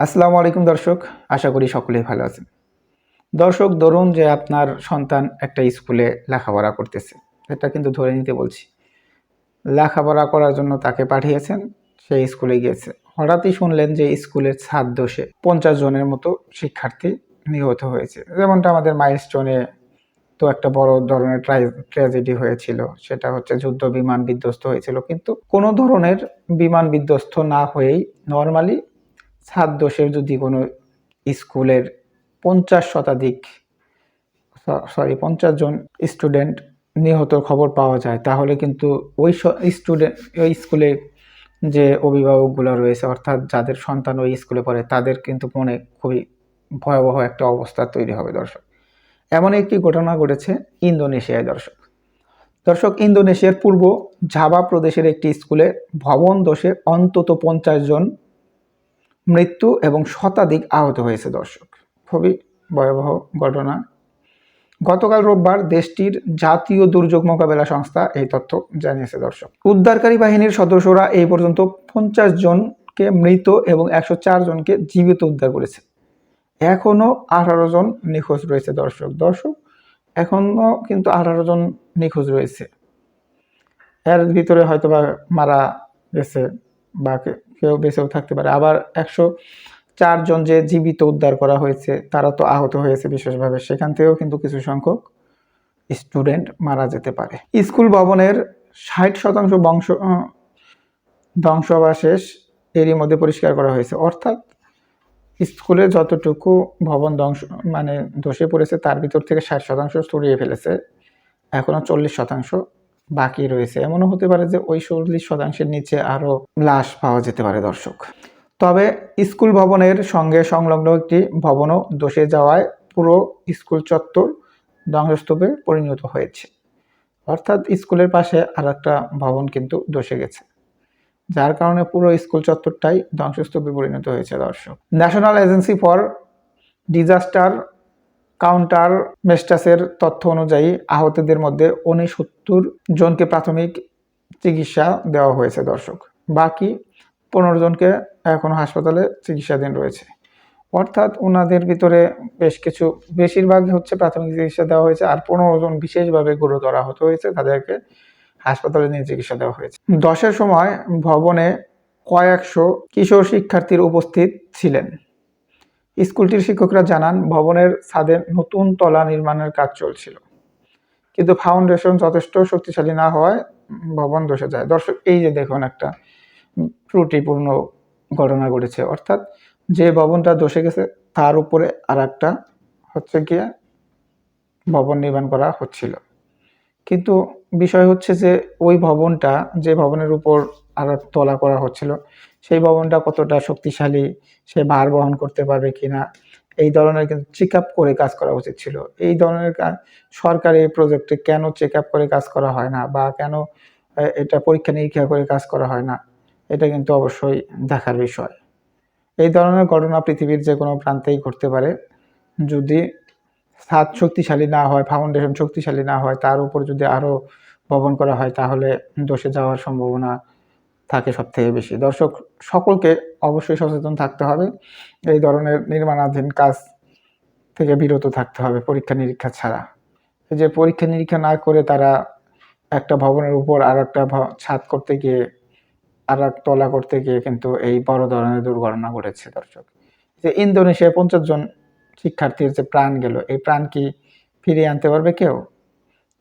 আসসালামু আলাইকুম দর্শক, আশা করি সকলেই ভালো আছেন। দর্শক, ধরুন যে আপনার সন্তান একটা স্কুলে লেখাপড়া করতেছে। এটা কিন্তু ধরে নিতে বলছি। লেখাপড়া করার জন্য তাকে পাঠিয়েছেন সেই স্কুলে গিয়েছে। হঠাৎই শুনলেন যে স্কুলের ছাদ দোষে পঞ্চাশ জনের মতো শিক্ষার্থী নিহত হয়েছে। যেমনটা আমাদের মাইলস্টোনে তো একটা বড় ধরনের ট্র্যাজেডি হয়েছিল। সেটা হচ্ছে যুদ্ধ বিমান বিধ্বস্ত হয়েছিল। কিন্তু কোনো ধরনের বিমান বিধ্বস্ত না হয়েই নর্মালি ছাদ দোষের যদি কোনো স্কুলের পঞ্চাশ শতাধিক সরি পঞ্চাশ জন স্টুডেন্ট নিহত খবর পাওয়া যায়, তাহলে কিন্তু ওই স্টুডেন্ট ওই স্কুলে যে অভিভাবকগুলো রয়েছে, অর্থাৎ যাদের সন্তান ওই স্কুলে পড়ে, তাদের কিন্তু মনে খুবই ভয়াবহ একটা অবস্থা তৈরি হবে, দর্শক। এমন একটি ঘটনা ঘটেছে ইন্দোনেশিয়ায়, দর্শক। দর্শক, ইন্দোনেশিয়ার পূর্ব ঝাবা প্রদেশের একটি স্কুলে ভবন দোষে অন্তত পঞ্চাশ জন মৃত্যু এবং শতাধিক আহত হয়েছে দর্শক। খুবই ভয়াবহ ঘটনা। গতকাল রোববার দেশটির জাতীয় দুর্যোগ মোকাবেলা সংস্থা এই তথ্য জানিয়েছে দর্শক। উদ্ধারকারী বাহিনীর সদস্যরা এই পর্যন্ত পঞ্চাশ জনকে মৃত এবং একশো চার জনকে জীবিত উদ্ধার করেছে। এখনও আঠারো জন নিখোঁজ রয়েছে দর্শক। দর্শক এখনও কিন্তু আঠারো জন নিখোঁজ রয়েছে। এর ভিতরে হয়তো বা মারা গেছে বা কেউ বেঁচেও থাকতে পারে। আবার একশো চারজন যে জীবিত উদ্ধার করা হয়েছে, তারা তো আহত হয়েছে বিশেষভাবে। সেখান থেকেও কিন্তু কিছু সংখ্যক স্টুডেন্ট মারা যেতে পারে। স্কুল ভবনের ষাট শতাংশ বংশ ধ্বংসাবশেষ এরই মধ্যে পরিষ্কার করা হয়েছে। অর্থাৎ স্কুলে যতটুকু ভবন ধ্বংস মানে ধসে পড়েছে, তার ভিতর থেকে ষাট শতাংশ সরিয়ে ফেলেছে। এখনও চল্লিশ শতাংশ বাকি রয়েছে। এমনও হতে পারে যে ওই চল্লিশ শতাংশের নিচে আরও লাশ পাওয়া যেতে পারে দর্শক। তবে স্কুল ভবনের সঙ্গে সংলগ্ন একটি ভবনও দোষে যাওয়ায় পুরো স্কুল চত্বর ধ্বংসস্তূপে পরিণত হয়েছে। অর্থাৎ স্কুলের পাশে আর একটা ভবন কিন্তু দোষে গেছে। যার কারণে পুরো স্কুল চত্বরটাই ধ্বংসস্তূপে পরিণত হয়েছে দর্শক। National agency for disaster counter মেস্টাসের তথ্য অনুযায়ী আহতদের মধ্যে উনসত্তর জনকে প্রাথমিক চিকিৎসা দেওয়া হয়েছে, দর্শক। বাকি পনেরো জনকে এখনও হাসপাতালে চিকিৎসাধীন রয়েছে। অর্থাৎ ওনাদের ভিতরে বেশ কিছু বেশিরভাগ হচ্ছে প্রাথমিক চিকিৎসা দেওয়া হয়েছে আর পনেরো জন বিশেষভাবে গুরুতর আহত হয়েছে, তাদেরকে হাসপাতালে নিয়ে চিকিৎসা দেওয়া হয়েছে। দশের সময় ভবনে কয়েকশো কিশোর শিক্ষার্থীর উপস্থিত ছিলেন। স্কুলটির শিক্ষকরা জানান, ভবনের ছাদে নতুন তলা নির্মাণের কাজ চলছিল। কিন্তু ফাউন্ডেশন যথেষ্ট শক্তিশালী না হওয়ায় ভবন ধসে যায়। দর্শক, এই যে দেখুন একটা ত্রুটিপূর্ণ ঘটনা ঘটেছে। অর্থাৎ যে ভবনটা ধসে গেছে, তার উপরে আর একটা হচ্ছে গিয়ে ভবন নির্মাণ করা হচ্ছিল। কিন্তু বিষয় হচ্ছে যে ওই ভবনটা, যে ভবনের উপর আর তলা করা হচ্ছিল, সেই ভবনটা কতটা শক্তিশালী, সে ভার বহন করতে পারবে কিনা, এই ধরনের কিন্তু চেক আপ করে কাজ করা উচিত ছিল। এই ধরনের সরকারি প্রজেক্টে কেন চেক আপ করে কাজ করা হয় না বা কেন এটা পরীক্ষা নিরীক্ষা করে কাজ করা হয় না, এটা কিন্তু অবশ্যই দেখার বিষয়। এই ধরনের ঘটনা পৃথিবীর যে কোনো প্রান্তেই ঘটতে পারে। যদি ছাদ শক্তিশালী না হয় ফাউন্ডেশন শক্তিশালী না হয়, তার উপর যদি আরও ভবন করা হয়, তাহলে দোষে যাওয়ার সম্ভাবনা থাকে সব থেকে বেশি। দর্শক, সকলকে অবশ্যই সচেতন থাকতে হবে। এই ধরনের নির্মাণাধীন কাজ থেকে বিরত থাকতে হবে পরীক্ষা নিরীক্ষা ছাড়া। যে পরীক্ষা নিরীক্ষা না করে তারা একটা ভবনের উপর আর একটা ছাদ করতে গিয়ে আর এক তলা করতে গিয়ে কিন্তু এই বড় ধরনের দুর্ঘটনা ঘটেছে দর্শক। যে ইন্দোনেশিয়ায় পঞ্চাশ জন শিক্ষার্থীর যে প্রাণ গেল, এই প্রাণ কি ফিরিয়ে আনতে পারবে কেউ?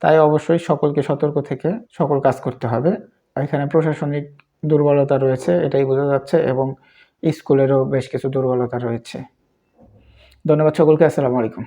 তাই অবশ্যই সকলকে সতর্ক থেকে সকল কাজ করতে হবে। এখানে প্রশাসনিক দুর্বলতা রয়েছে, এটাই বোঝা যাচ্ছে এবং স্কুলেরও বেশ কিছু দুর্বলতা রয়েছে। ধন্যবাদ সকলকে, আসসালামু আলাইকুম।